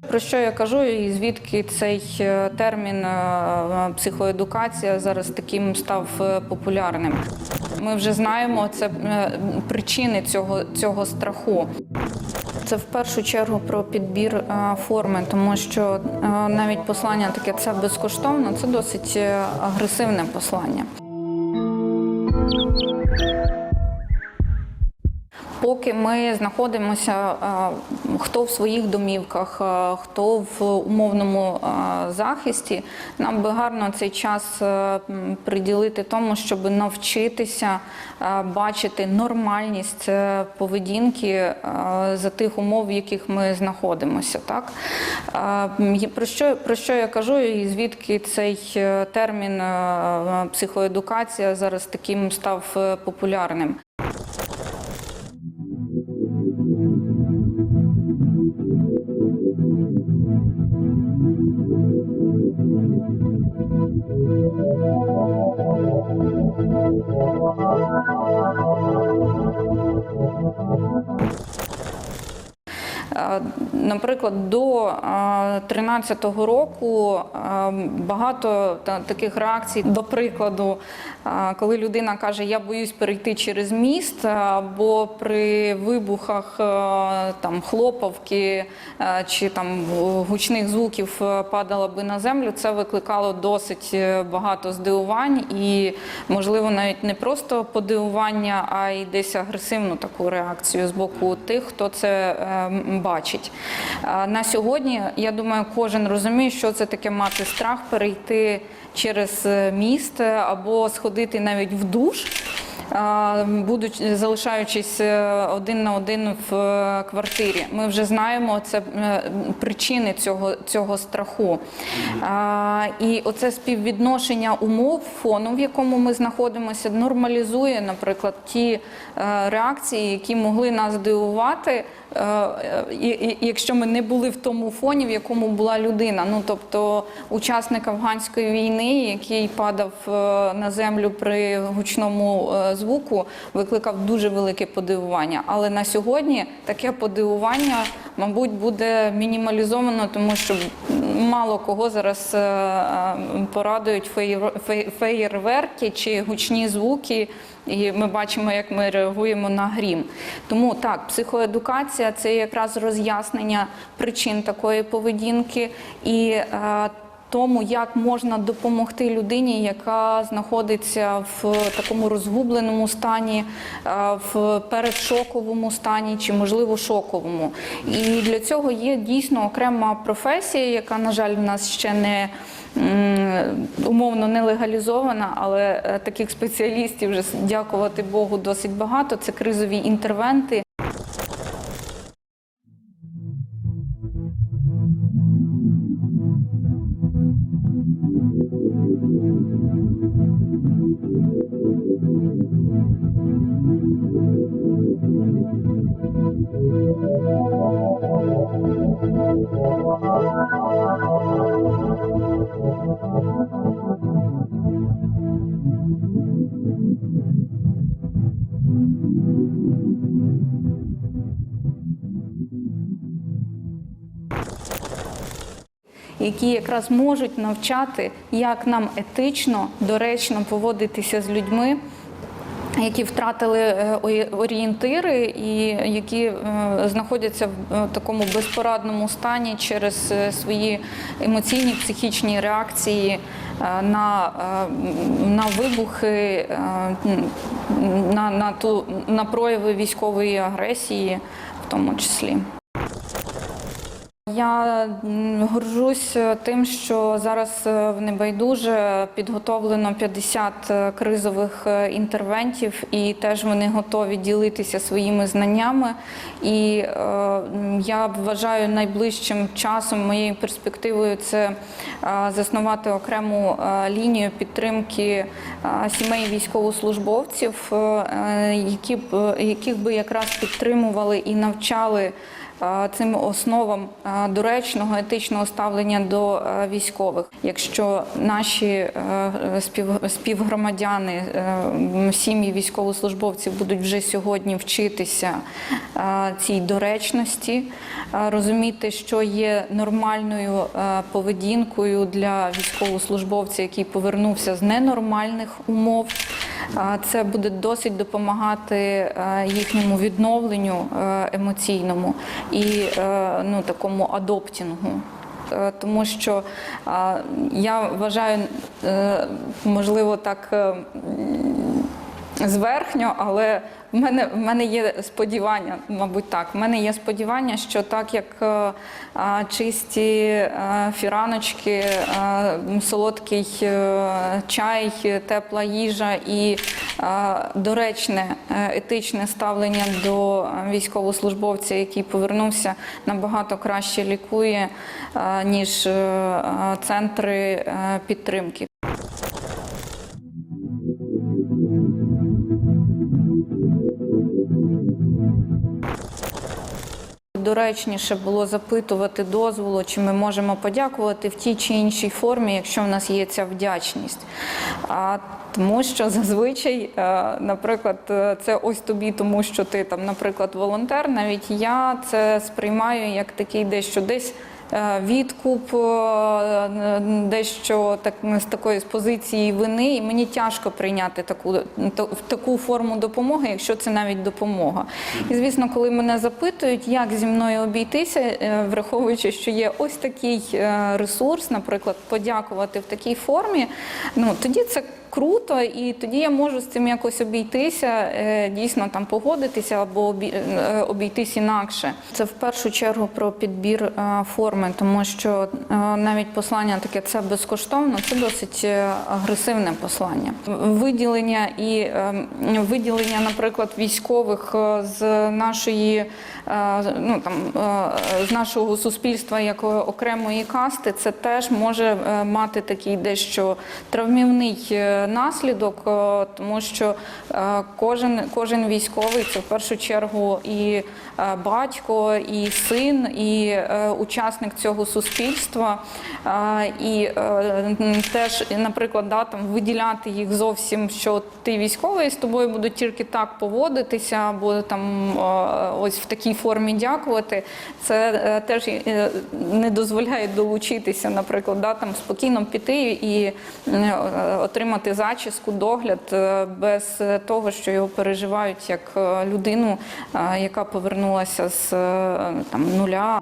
Про що я кажу, і звідки цей е, термін е, психоедукація зараз таким став е, популярним? Ми вже знаємо це причини цього, цього страху. Це в першу чергу про підбір форми, тому що навіть послання таке це безкоштовно, це досить агресивне послання. Поки ми знаходимося е, хто в своїх домівках, е, хто в умовному е, захисті, нам би гарно цей час приділити тому, щоб навчитися бачити нормальність поведінки за тих умов, в яких ми знаходимося. Так? Про що, про що я кажу, і звідки цей термін психоедукація зараз таким став популярним? Thank you. Наприклад, до 2013 року багато таких реакцій. До прикладу, коли людина каже, я боюсь перейти через міст, або при вибухах там хлопавки е, чи там гучних звуків падала би на землю, це викликало досить е, багато здивувань і, можливо, навіть не просто подивування, а й десь агресивну таку реакцію з боку тих, хто це е, бачить. На сьогодні, я думаю, кожен розуміє, що це таке мати страх перейти через е, міст або сходити навіть в душ. Будучи залишаючись е, один на один в е, квартирі, ми вже знаємо це е, причини цього, цього страху. І оце співвідношення умов фону, в якому ми знаходимося, нормалізує, наприклад, ті реакції, які могли нас дивувати, якщо ми не були в тому фоні, в якому була людина. Ну тобто учасник афганської війни, який падав на землю при гучному звуку, викликав дуже велике подивування. Але на сьогодні таке подивування, мабуть, буде мінімалізовано, тому що мало кого зараз е, е, порадують феєр- феєрверки чи гучні звуки. І ми бачимо, як ми реагуємо на грім. Тому так, психоедукація це якраз роз'яснення причин такої поведінки і е, тому, як можна допомогти людині, яка знаходиться в такому розгубленому стані, е, в передшоковому стані чи, можливо, шоковому. І для цього є дійсно окрема професія, яка, на жаль, в нас ще не умовно не легалізована, але е, таких спеціалістів вже дякувати Богу досить багато. Це кризові інтервенти. Які якраз можуть навчати, як нам етично, доречно поводитися з людьми. Які втратили е, орієнтири і які е, знаходяться в е, такому безпорадному стані через свої емоційні психічні реакції на, на вибухи, на, на, ту, на прояви військової агресії, в тому числі. Я горжусь е, тим, що зараз е, в небайдуже підготовлено 50 е, кризових інтервентів, і теж вони готові ділитися своїми знаннями. І е, я вважаю найближчим часом моєю перспективою це заснувати окрему лінію підтримки сімей військовослужбовців, які б яких би якраз підтримували і навчали цим основам доречного етичного ставлення до військових. Якщо наші е, співгромадяни, е, сім'ї військовослужбовців будуть вже сьогодні вчитися цій доречності, розуміти, що є нормальною поведінкою для військовослужбовця, який повернувся з ненормальних умов. Це буде досить допомагати е, їхньому відновленню е, емоційному і е, ну, такому адоптінгу. Тому що я вважаю, можливо, так зверхньо, але в мене, в мене є сподівання, мабуть, так. В мене є сподівання, що так як е, а, чисті е, фіраночки, е, м, солодкий е, чай, тепла їжа і е, доречне е, етичне ставлення до е, військовослужбовця, який повернувся, набагато краще лікує, е, ніж е, е, центри е, підтримки. Доречніше було запитувати дозволу, чи ми можемо подякувати в тій чи іншій формі, якщо в нас є ця вдячність. А тому що зазвичай, е, наприклад, е, це ось тобі, тому що ти там, наприклад, волонтер. Навіть я це сприймаю як такий дещо десь. Е, Відкуп е, дещо так з такої з позиції вини, і мені тяжко прийняти таку в таку форму допомоги, якщо це навіть допомога. І звісно, коли мене запитують, як зі мною обійтися, е, враховуючи, що є ось такий ресурс, наприклад, подякувати в такій формі, ну тоді це круто, і тоді я можу з цим якось обійтися, е, дійсно там погодитися або е, обійтись інакше. Це в першу чергу про підбір е, форми, тому що навіть послання таке це безкоштовно, це досить агресивне послання. Виділення і е, виділення, наприклад, військових з нашої ну там з нашого суспільства як окремої касти, це теж може мати такий дещо травмівний наслідок, е, тому що е, кожен, кожен військовий це в першу чергу і батько, і син, і е, учасник цього суспільства. Е, І е, теж, наприклад, да, там, виділяти їх зовсім, що ти військовий, з тобою будуть тільки так поводитися, або там е, ось в такій формі дякувати. Це е, теж е, не дозволяє долучитися, наприклад, да, там, спокійно піти і е, отримати зачіску, догляд е, без того, що його переживають як е, людину, е, яка повернулася повернулася з е, там, нуля.